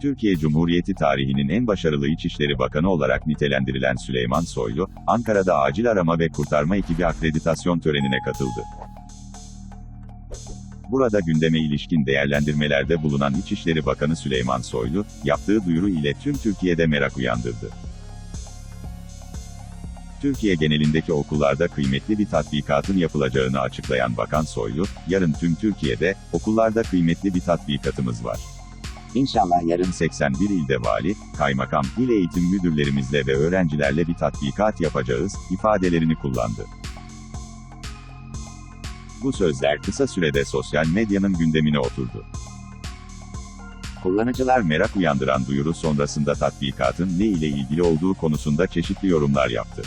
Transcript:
Türkiye Cumhuriyeti tarihinin en başarılı İçişleri Bakanı olarak nitelendirilen Süleyman Soylu, Ankara'da acil arama ve kurtarma ekibi akreditasyon törenine katıldı. Burada gündeme ilişkin değerlendirmelerde bulunan İçişleri Bakanı Süleyman Soylu, yaptığı duyuru ile tüm Türkiye'de merak uyandırdı. Türkiye genelindeki okullarda kıymetli bir tatbikatın yapılacağını açıklayan Bakan Soylu, yarın tüm Türkiye'de, okullarda kıymetli bir tatbikatımız var. İnşallah yarın 81 ilde vali, kaymakam, il eğitim müdürlerimizle ve öğrencilerle bir tatbikat yapacağız, ifadelerini kullandı. Bu sözler kısa sürede sosyal medyanın gündemine oturdu. Kullanıcılar merak uyandıran duyuru sonrasında tatbikatın ne ile ilgili olduğu konusunda çeşitli yorumlar yaptı.